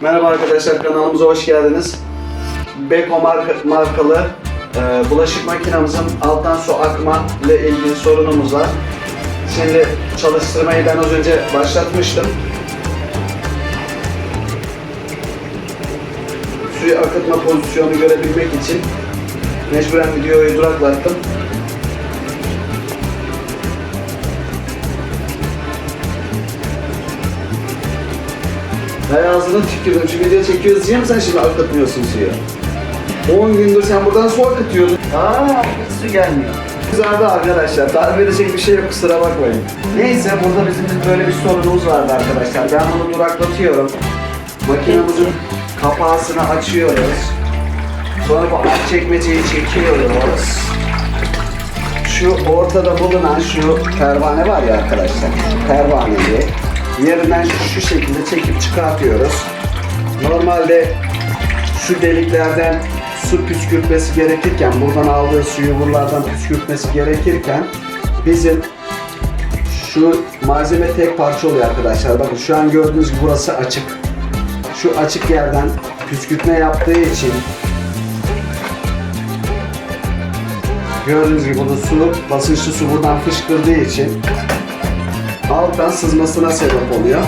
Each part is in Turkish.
Merhaba arkadaşlar kanalımıza hoş geldiniz. Beko marka, markalı e, bulaşık makinamızın alttan su akma ile ilgili sorunumuz var. Şimdi çalıştırmayı ben az önce başlatmıştım. Suyu akıtma pozisyonu görebilmek için mecburen videoyu duraklattım. Hay ağzına tükürdüm. Şu video çekiyoruz diye mi sen şimdi akıtmıyorsun suyu? 10 gündür sen buradan su akıtıyordun. Aa, hiç su gelmiyor. Güzeldi arkadaşlar. Tarif edecek bir şey yok kusura bakmayın. Neyse burada bizim böyle bir sorunumuz vardı arkadaşlar. Ben bunu duraklatıyorum. Makinamızın kapağını açıyoruz. Sonra bu alt çekmeceyi çekiyoruz. Şu ortada bulunan şu pervane var ya arkadaşlar. Pervaneyi yerinden şu şekilde çekip çıkartıyoruz. Normalde şu deliklerden su püskürtmesi gerekirken, buradan aldığı suyu buralardan püskürtmesi gerekirken bizim şu malzeme tek parça oluyor arkadaşlar. Bakın şu an gördüğünüz gibi burası açık. Şu açık yerden püskürtme yaptığı için gördüğünüz gibi burada su, basınçlı su buradan fışkırdığı için alttan sızmasına sebep oluyor.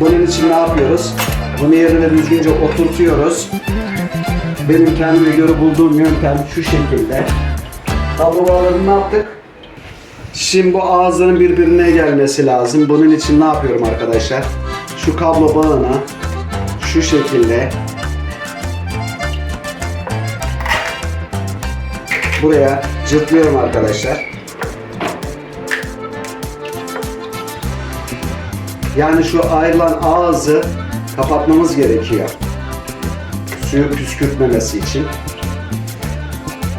Bunun için ne yapıyoruz? Bunu yerine düzgünce oturtuyoruz. Benim kendime göre bulduğum yöntem şu şekilde. Kablo bağlarını ne yaptık? Şimdi bu ağızların birbirine gelmesi lazım. Bunun için ne yapıyorum arkadaşlar? Şu kablo bağını şu şekilde buraya cırtlıyorum arkadaşlar. Yani şu ayrılan ağzı kapatmamız gerekiyor. Suyu püskürtmemesi için.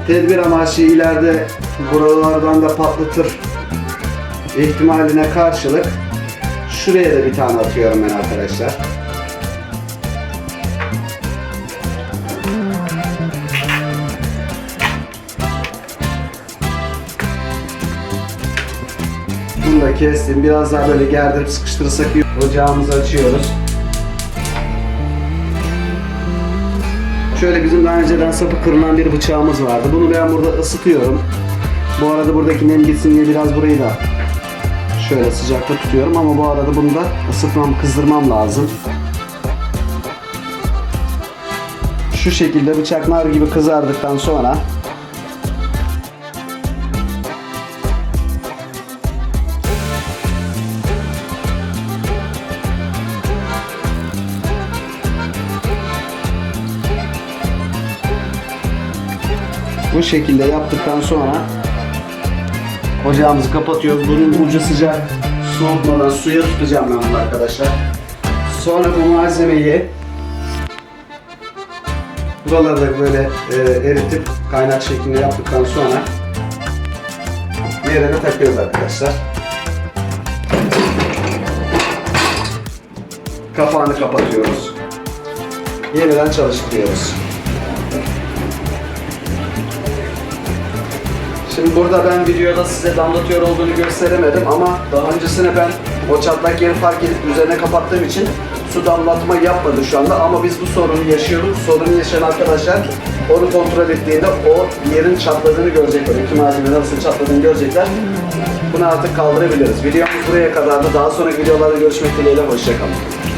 Tedbir amaçlı ileride buralardan da patlatır ihtimaline karşılık şuraya da bir tane atıyorum ben arkadaşlar. Bunu da kestim. Biraz daha böyle gerdirip sıkıştırırsak ocağımızı açıyoruz. Şöyle bizim daha önceden sapı kırılan bir bıçağımız vardı. Bunu ben burada ısıtıyorum. Bu arada buradaki nem gitsin diye biraz burayı da şöyle sıcakta tutuyorum ama bu arada bunu da ısıtmam, kızdırmam lazım. Şu şekilde bıçak nar gibi kızardıktan sonra Bu şekilde yaptıktan sonra ocağımızı kapatıyoruz. Bunun ucu sıcak soğutmadan suya tutacağım ben bunu arkadaşlar. Sonra bu malzemeyi buralarda böyle e, eritip kaynak şeklinde yaptıktan sonra yerine takıyoruz arkadaşlar. Kapağını kapatıyoruz. Yeniden çalıştırıyoruz. Şimdi burada ben videoda size damlatıyor olduğunu gösteremedim ama daha öncesine ben o çatlak yeri fark edip üzerine kapattığım için su damlatma yapmadı şu anda ama biz bu sorunu yaşıyoruz. Sorunu yaşayan arkadaşlar onu kontrol ettiğinde o yerin çatladığını görecekler. İki malzeme nasıl çatladığını görecekler. Bunu artık kaldırabiliriz. Videomuz buraya kadardı. Daha sonraki videolarda görüşmek dileğiyle. Hoşçakalın.